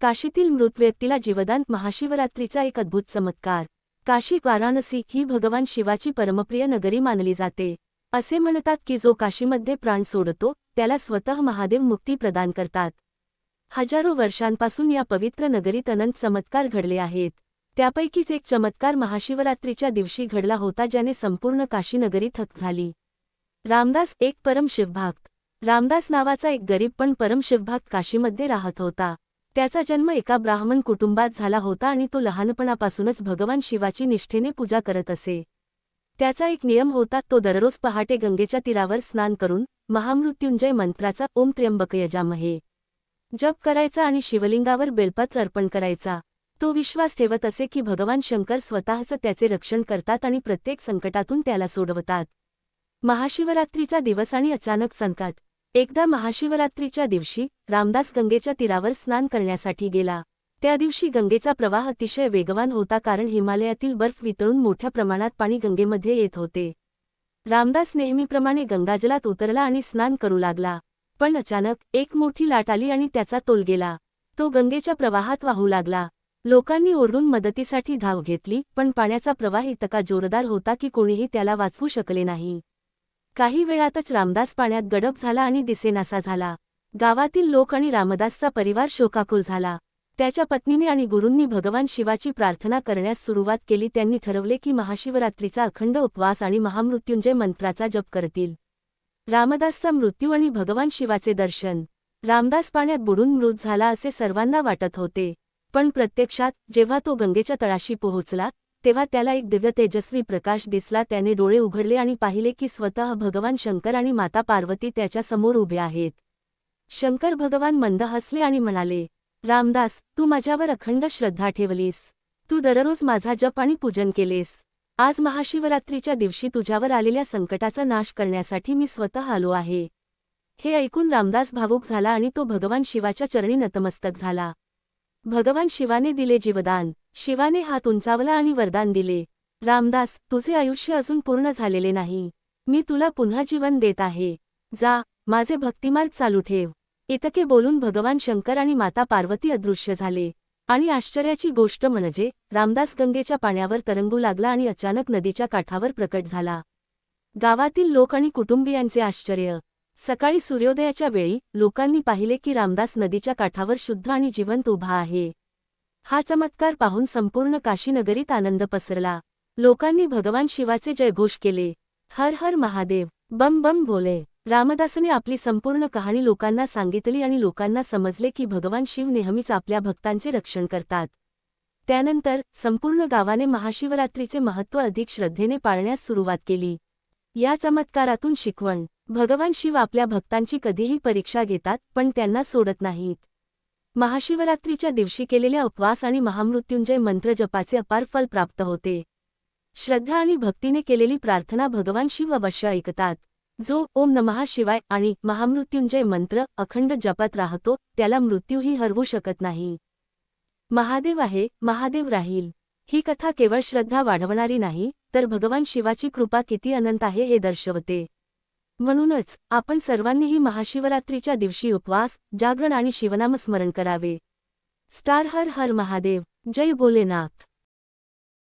काशीतील मृत व्यक्तीला जीवदान महाशिवरात्रीचा एक अद्भुत चमत्कार. काशी वाराणसी ही भगवान शिवाची परमप्रिय नगरी मानली जाते. असे म्हणतात की जो काशीमध्ये प्राण सोडतो त्याला स्वतः महादेव मुक्ती प्रदान करतात. हजारो वर्षांपासून या पवित्र नगरीत अनंत चमत्कार घडले आहेत. त्यापैकीच एक चमत्कार महाशिवरात्रीच्या दिवशी घडला होता ज्याने संपूर्ण काशीनगरी थक झाली. रामदास एक परम शिवभक्त रामदास नावाचा एक गरीब पण परम शिवभक्त काशीमध्ये राहत होता. त्याचा जन्म एका ब्राह्मण कुटुंबात झाला होता आणि तो लहानपणापासूनच भगवान शिवाची निष्ठेने पूजा करत असे. त्याचा एक नियम होता तो दररोज पहाटे गंगेच्या तीरावर स्नान करून महामृत्युंजय मंत्राचा ओम त्र्यंबक यजामहे. जप करायचा आणि शिवलिंगावर बेलपत्र अर्पण करायचा. तो विश्वास ठेवत असे की भगवान शंकर स्वतःच त्याचे रक्षण करतात आणि प्रत्येक संकटातून त्याला सोडवतात. महाशिवरात्रीचा दिवस आणि अचानक संकट. एकदा महाशिवरात्रीच्या दिवशी रामदास गंगेच्या तीरावर स्नान करण्यासाठी गेला. त्या दिवशी गंगेचा प्रवाह अतिशय वेगवान होता कारण हिमालयातील बर्फ वितळून मोठ्या प्रमाणात पाणी गंगेमध्ये येत होते. रामदास नेहमीप्रमाणे गंगाजलात उतरला आणि स्नान करू लागला. पण अचानक एक मोठी लाट आली आणि त्याचा तोल गेला. तो गंगेच्या प्रवाहात वाहू लागला. लोकांनी ओरडून मदतीसाठी धाव घेतली पण पाण्याचा प्रवाह इतका जोरदार होता की कोणीही त्याला वाचवू शकले नाही. काही वेळातच रामदास पाण्यात गडप झाला आणि दिसेनासा झाला. गावातील लोक आणि रामदासचा परिवार शोकाकुल झाला. त्याच्या पत्नीने आणि गुरूंनी भगवान शिवाची प्रार्थना करण्यास सुरुवात केली. त्यांनी ठरवले की महाशिवरात्रीचा अखंड उपवास आणि महामृत्युंजय मंत्राचा जप करतील. रामदासचा मृत्यू आणि भगवान शिवाचे दर्शन. रामदास पाण्यात बुडून मृत झाला असे सर्वांना वाटत होते. पण प्रत्यक्षात जेव्हा तो गंगेच्या तळाशी पोहोचला तेव्हा त्याला एक दिव्य तेजस्वी प्रकाश दिसला. त्याने डोळे उघडले आणि पाहिले की स्वतः भगवान शंकर आणि माता पार्वती त्याच्यासमोर उभे आहेत. शंकर भगवान मंद हसले आणि म्हणाले रामदास तू माझ्यावर अखंड श्रद्धा ठेवलीस. तू दररोज माझा जप आणि पूजन केलेस. आज महाशिवरात्रीच्या दिवशी तुझ्यावर आलेल्या संकटाचा नाश करण्यासाठी मी स्वतः आलो आहे. हे ऐकून रामदास भावूक झाला आणि तो भगवान शिवाच्या चरणी नतमस्तक झाला. भगवान शिवाने दिले जीवदान. शिवाने हात उंचावला आणि वरदान दिले. रामदास तुझे आयुष्य अजून पूर्ण झालेले नाही. मी तुला पुन्हा जीवन देत आहे. जा माझे भक्तिमार्ग चालू ठेव. इतके बोलून भगवान शंकर आणि माता पार्वती अदृश्य झाले. आणि आश्चर्याची गोष्ट म्हणजे रामदास गंगेच्या पाण्यावर तरंगू लागला आणि अचानक नदीच्या काठावर प्रकट झाला. गावातील लोक आणि कुटुंबियांचे आश्चर्य. सकाळी सूर्योदयाच्या वेळी लोकांनी पाहिले की रामदास नदीच्या काठावर शुद्ध आणि जिवंत उभा आहे. हा चमत्कार पाहून संपूर्ण काशीनगरीत आनंद पसरला. लोकांनी भगवान शिवाचे जयघोष केले. हर हर महादेव. बम बम भोले. रामदासने आपली संपूर्ण कहाणी लोकांना सांगितली आणि लोकांना समजले की भगवान शिव नेहमीच आपल्या भक्तांचे रक्षण करतात. त्यानंतर संपूर्ण गावाने महाशिवरात्रीचे महत्त्व अधिक श्रद्धेने पाळण्यास सुरुवात केली. या चमत्कारातून शिकवण. भगवान शिव आपल्या भक्तांची कधीही परीक्षा घेतात पण त्यांना सोडत नाहीत. महाशिवरात्रीच्या दिवशी केलेल्या उपवास आणि महामृत्युंजय मंत्र जपाचे अपार फल प्राप्त होते. श्रद्धा आणि भक्तीने केलेली प्रार्थना भगवान शिव अवश्य ऐकतात. जो ओम नमः शिवाय आणि महामृत्युंजय मंत्र अखंड जपत राहतो त्याला मृत्यूही हरवू शकत नाही. महादेव आहे महादेव राहील. ही कथा केवळ श्रद्धा वाढवणारी नाही तर भगवान शिवाची कृपा किती अनंत आहे हे दर्शवते. म्हणूनच आपण सर्वांनीही महाशिवरात्रीच्या दिवशी उपवास जागरण आणि शिवनामस्मरण करावे. स्टार हर हर महादेव जय भोलेनाथ.